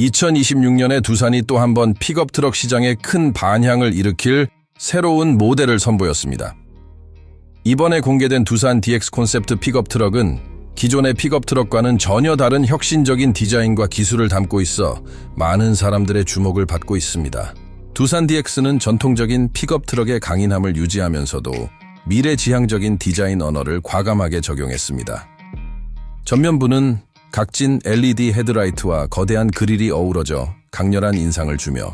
2026년에 두산이 또 한 번 픽업 트럭 시장에 큰 반향을 일으킬 새로운 모델을 선보였습니다. 이번에 공개된 두산 DX 콘셉트 픽업 트럭은 기존의 픽업 트럭과는 전혀 다른 혁신적인 디자인과 기술을 담고 있어 많은 사람들의 주목을 받고 있습니다. 두산 DX는 전통적인 픽업 트럭의 강인함을 유지하면서도 미래지향적인 디자인 언어를 과감하게 적용했습니다. 전면부는 각진 LED 헤드라이트와 거대한 그릴이 어우러져 강렬한 인상을 주며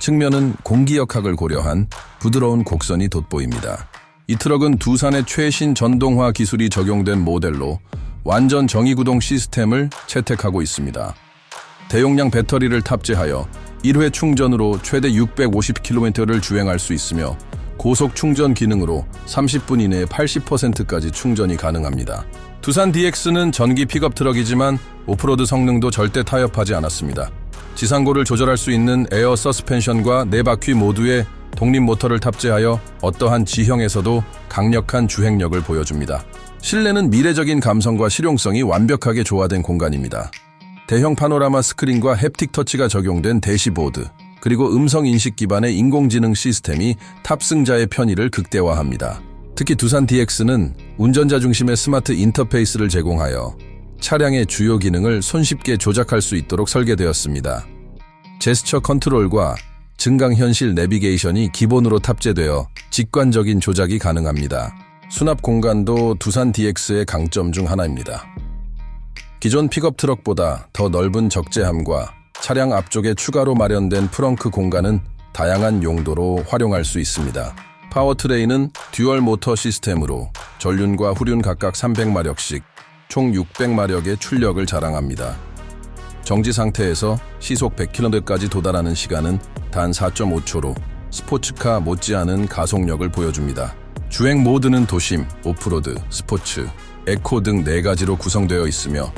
측면은 공기역학을 고려한 부드러운 곡선이 돋보입니다. 이 트럭은 두산의 최신 전동화 기술이 적용된 모델로 완전 정의구동 시스템을 채택하고 있습니다. 대용량 배터리를 탑재하여 1회 충전으로 최대 650km를 주행할 수 있으며 고속 충전 기능으로 30분 이내에 80%까지 충전이 가능합니다. 두산 DX는 전기 픽업 트럭이지만 오프로드 성능도 절대 타협하지 않았습니다. 지상고를 조절할 수 있는 에어 서스펜션과 네 바퀴 모두에 독립 모터를 탑재하여 어떠한 지형에서도 강력한 주행력을 보여줍니다. 실내는 미래적인 감성과 실용성이 완벽하게 조화된 공간입니다. 대형 파노라마 스크린과 햅틱 터치가 적용된 대시보드, 그리고 음성 인식 기반의 인공지능 시스템이 탑승자의 편의를 극대화합니다. 특히 두산 DX는 운전자 중심의 스마트 인터페이스를 제공하여 차량의 주요 기능을 손쉽게 조작할 수 있도록 설계되었습니다. 제스처 컨트롤과 증강현실 내비게이션이 기본으로 탑재되어 직관적인 조작이 가능합니다. 수납 공간도 두산 DX의 강점 중 하나입니다. 기존 픽업 트럭보다 더 넓은 적재함과 차량 앞쪽에 추가로 마련된 프렁크 공간은 다양한 용도로 활용할 수 있습니다. 파워트레인은 듀얼 모터 시스템으로 전륜과 후륜 각각 300마력씩 총 600마력의 출력을 자랑합니다. 정지 상태에서 시속 100km까지 도달하는 시간은 단 4.5초로 스포츠카 못지않은 가속력을 보여줍니다. 주행 모드는 도심, 오프로드, 스포츠, 에코 등 4가지로 구성되어 있으며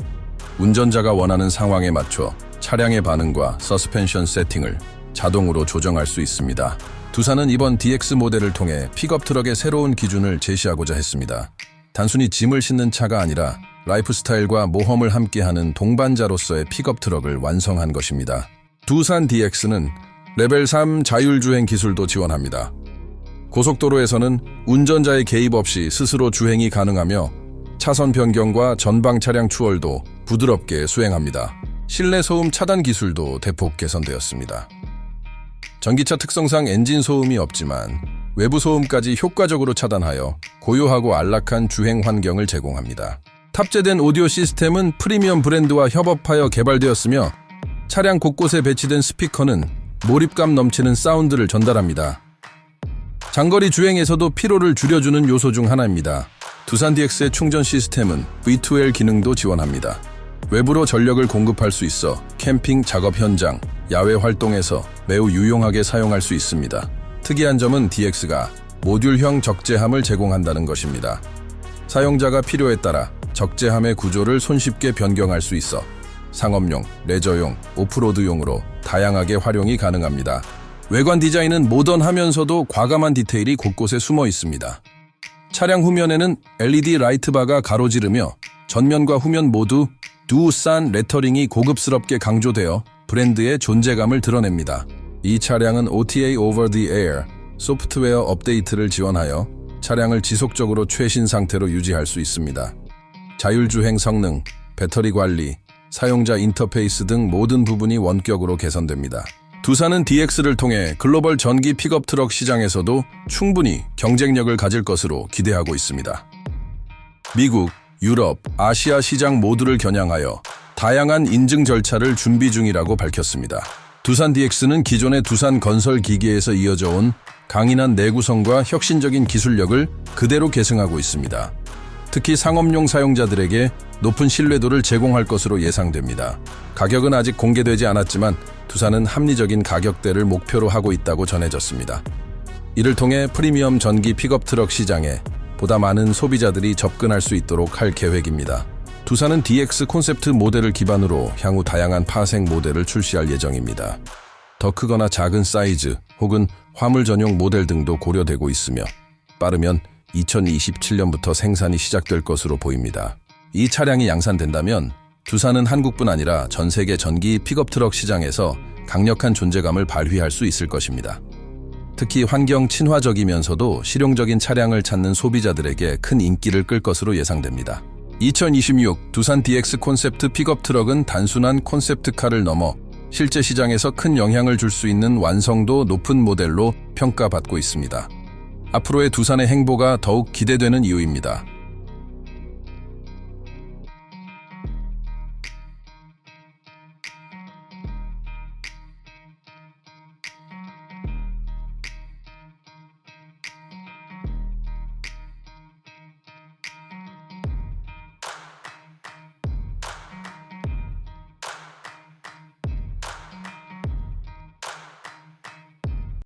운전자가 원하는 상황에 맞춰 차량의 반응과 서스펜션 세팅을 자동으로 조정할 수 있습니다. 두산은 이번 DX 모델을 통해 픽업 트럭의 새로운 기준을 제시하고자 했습니다. 단순히 짐을 싣는 차가 아니라 라이프스타일과 모험을 함께하는 동반자로서의 픽업 트럭을 완성한 것입니다. 두산 DX는 레벨 3 자율주행 기술도 지원합니다. 고속도로에서는 운전자의 개입 없이 스스로 주행이 가능하며 차선 변경과 전방 차량 추월도 부드럽게 수행합니다. 실내 소음 차단 기술도 대폭 개선되었습니다. 전기차 특성상 엔진 소음이 없지만 외부 소음까지 효과적으로 차단하여 고요하고 안락한 주행 환경을 제공합니다. 탑재된 오디오 시스템은 프리미엄 브랜드와 협업하여 개발되었으며 차량 곳곳에 배치된 스피커는 몰입감 넘치는 사운드를 전달합니다. 장거리 주행에서도 피로를 줄여주는 요소 중 하나입니다. 두산 DX의 충전 시스템은 V2L 기능도 지원합니다. 외부로 전력을 공급할 수 있어 캠핑 작업 현장, 야외 활동에서 매우 유용하게 사용할 수 있습니다. 특이한 점은 DX가 모듈형 적재함을 제공한다는 것입니다. 사용자가 필요에 따라 적재함의 구조를 손쉽게 변경할 수 있어 상업용, 레저용, 오프로드용으로 다양하게 활용이 가능합니다. 외관 디자인은 모던하면서도 과감한 디테일이 곳곳에 숨어 있습니다. 차량 후면에는 LED 라이트바가 가로지르며 전면과 후면 모두 두산 레터링이 고급스럽게 강조되어 브랜드의 존재감을 드러냅니다. 이 차량은 OTA Over the Air 소프트웨어 업데이트를 지원하여 차량을 지속적으로 최신 상태로 유지할 수 있습니다. 자율주행 성능, 배터리 관리, 사용자 인터페이스 등 모든 부분이 원격으로 개선됩니다. 두산은 DX를 통해 글로벌 전기 픽업 트럭 시장에서도 충분히 경쟁력을 가질 것으로 기대하고 있습니다. 미국, 유럽, 아시아 시장 모두를 겨냥하여 다양한 인증 절차를 준비 중이라고 밝혔습니다. 두산 DX는 기존의 두산 건설 기계에서 이어져 온 강인한 내구성과 혁신적인 기술력을 그대로 계승하고 있습니다. 특히 상업용 사용자들에게 높은 신뢰도를 제공할 것으로 예상됩니다. 가격은 아직 공개되지 않았지만 두산은 합리적인 가격대를 목표로 하고 있다고 전해졌습니다. 이를 통해 프리미엄 전기 픽업 트럭 시장에 보다 많은 소비자들이 접근할 수 있도록 할 계획입니다. 두산은 DX 콘셉트 모델을 기반으로 향후 다양한 파생 모델을 출시할 예정입니다. 더 크거나 작은 사이즈 혹은 화물 전용 모델 등도 고려되고 있으며 빠르면 2027년부터 생산이 시작될 것으로 보입니다. 이 차량이 양산된다면 두산은 한국뿐 아니라 전 세계 전기 픽업 트럭 시장에서 강력한 존재감을 발휘할 수 있을 것입니다. 특히 환경 친화적이면서도 실용적인 차량을 찾는 소비자들에게 큰 인기를 끌 것으로 예상됩니다. 2026 두산 DX 콘셉트 픽업 트럭은 단순한 콘셉트카를 넘어 실제 시장에서 큰 영향을 줄 수 있는 완성도 높은 모델로 평가받고 있습니다. 앞으로의 두산의 행보가 더욱 기대되는 이유입니다.